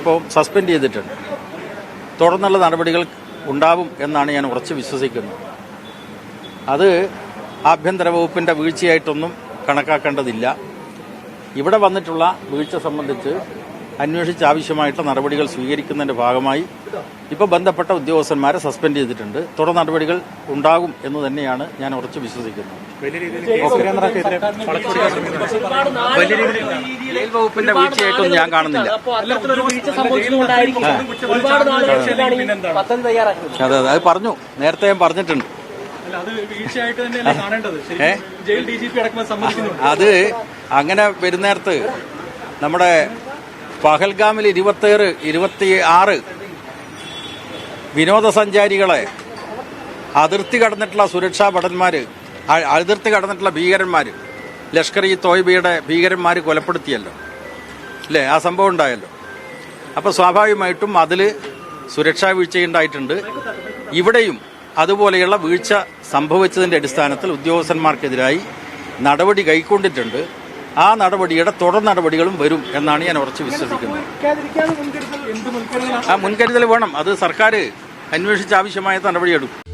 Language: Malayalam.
ഇപ്പോൾ സസ്പെൻഡ് ചെയ്തിട്ടുണ്ട്. തുടർന്നുള്ള നടപടികൾ ഉണ്ടാവും എന്നാണ് ഞാൻ ഉറച്ചു വിശ്വസിക്കുന്നത്. അത് ആഭ്യന്തര വകുപ്പിന്റെ വീഴ്ചയായിട്ടൊന്നും കണക്കാക്കേണ്ടതില്ല. ഇവിടെ വന്നിട്ടുള്ള വീഴ്ച സംബന്ധിച്ച് അന്വേഷിച്ച് ആവശ്യമായിട്ടുള്ള നടപടികൾ സ്വീകരിക്കുന്നതിന്റെ ഭാഗമായി ഇപ്പോൾ ബന്ധപ്പെട്ട ഉദ്യോഗസ്ഥന്മാരെ സസ്പെൻഡ് ചെയ്തിട്ടുണ്ട്. തുടർ നടപടികൾ ഉണ്ടാകും എന്ന് തന്നെയാണ് ഞാൻ ഉറച്ചു വിശ്വസിക്കുന്നത്. വകുപ്പിന്റെ വീഴ്ചയായിട്ടൊന്നും ഞാൻ കാണുന്നില്ല. അതെ അതെ അത് പറഞ്ഞു. നേരത്തെ ഞാൻ പറഞ്ഞിട്ടുണ്ട്. അല്ല അത് വീഴ്ചയായിട്ട് തന്നെയല്ലേ കാണേണ്ടത്? ഏ? ജയിൽ ഡി അടക്കം സമ്മതിക്കുന്നുണ്ട്. അത് അങ്ങനെ വരുന്നേരത്ത് നമ്മുടെ പഹൽഗാമിൽ ഇരുപത്തേഴ് ഇരുപത്തി ആറ് വിനോദസഞ്ചാരികളെ അതിർത്തി കടന്നിട്ടുള്ള സുരക്ഷാ ഭടന്മാർ അതിർത്തി കടന്നിട്ടുള്ള ഭീകരന്മാർ ലഷ്കർ ഇ തോയ്ബയുടെ ഭീകരന്മാർ കൊലപ്പെടുത്തിയല്ലോ. അല്ലേ ആ സംഭവം ഉണ്ടായല്ലോ. അപ്പോൾ സ്വാഭാവികമായിട്ടും അതിൽ സുരക്ഷാ വീഴ്ചയുണ്ടായിട്ടുണ്ട് ഇവിടെയും അതുപോലെയുള്ള വീഴ്ച സംഭവിച്ചതിന്റെ അടിസ്ഥാനത്തിൽ ഉദ്യോഗസ്ഥന്മാർക്കെതിരായി നടപടി കൈക്കൊണ്ടിട്ടുണ്ട്. ആ നടപടിയുടെ തുടർ നടപടികളും വരും എന്നാണ് ഞാൻ ഉറച്ചു വിശ്വസിക്കുന്നത്. ആ മുൻകരുതൽ വേണം. അത് സർക്കാർ അന്വേഷിച്ച് ആവശ്യമായ നടപടിയെടുക്കും.